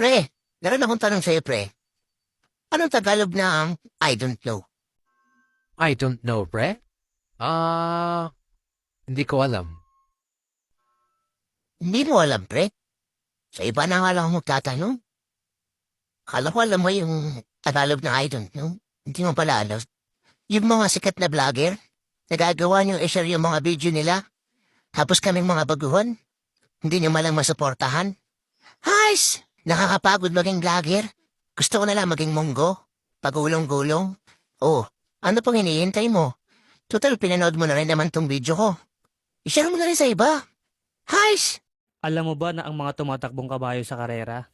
Pre, meron akong tanong sa'yo, pre. Anong Tagalog ng I don't know? I don't know, pre. Ah, hindi ko alam. Hindi mo alam, pre. Sa iba na nga lang ako magtatanong. Akala ko alam mo yung Tagalog na I don't know. Hindi mo pala alam. Yung mga sikat na vlogger, nagagawa niyo i-share yung mga video nila. Tapos kaming mga baguhan, hindi niyo malang masuportahan. Hays! Nakakapagod maging vlogger. Gusto ko na lang maging monggo. Pagulong-gulong. Oh, ano pang hinihintay mo? Total, pinanood mo na rin naman tong video ko. I-share mo na rin sa iba. Hays! Alam mo ba na ang mga tumatakbong kabayo sa karera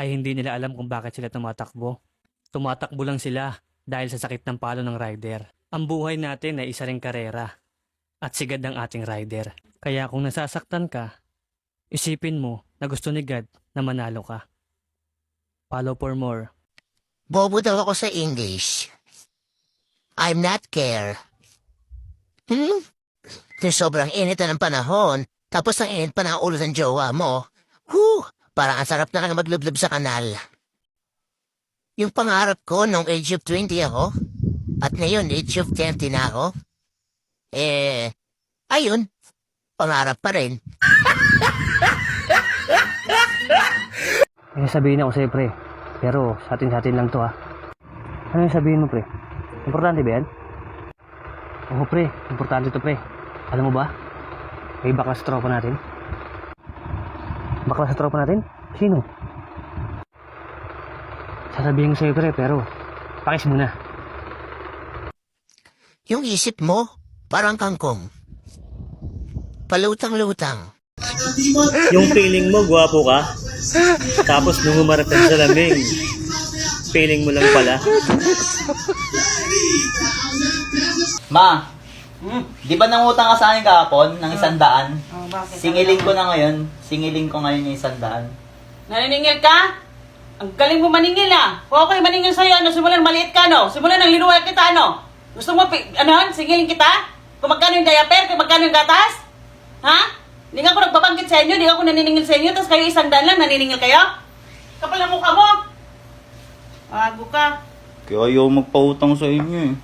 ay hindi nila alam kung bakit sila tumatakbo? Tumatakbo lang sila dahil sa sakit ng palo ng rider. Ang buhay natin ay isa ring karera at sigad ang ating rider. Kaya kung nasasaktan ka, isipin mo na gusto ni God na manalo ka. Follow for more. Bobo daw ako sa English. I'm not care. Hmm? Kung sobrang init na ng panahon, tapos ang init pa ng ulo ng jowa mo, whew, parang ang sarap na lang maglublob sa kanal. Yung pangarap ko nung age of 20 ako, at ngayon age of 30 na ako, eh, ayun, pangarap pa rin. May sabihin ako sa'yo, pre. Pero sa atin sa atin lang to, ha. Ano yung sabihin mo, pre? Importante ba yan? Oo, pre. Importante to, pre. Alam mo ba? May bakla sa tropa natin. Bakla sa tropa natin? Sino? Sasabihin ko sa'yo, pre, pero pakis muna. Yung isip mo, parang kangkong. Palutang-lutang. Yung feeling mo, gwapo ka. Tapos nung ka sa laming, feeling mo lang pala. Ma, di ba nangutang ka sa akin kahapon ng isang daan? Oh, bakit? Singiling ko na ngayon. Singiling ko ngayon yung isang daan. Naniningil ka? Ang galing mo maningil ah. Kung ako'y maningil sa'yo, ano, simulan maliit ka, no? Simulan ng linuwal kita, ano? Gusto mo, pi- ano, singilin kita? Kung magkano yung diaper, kung magkano yung gatas? Ha? Hindi nga ako nagbabanggit sa inyo, hindi ako naniningil sa inyo, tapos kayo isang daan lang, naniningil kayo? Kapal ang mukha mo. Bago ka. Kaya ayaw magpautang sa inyo eh.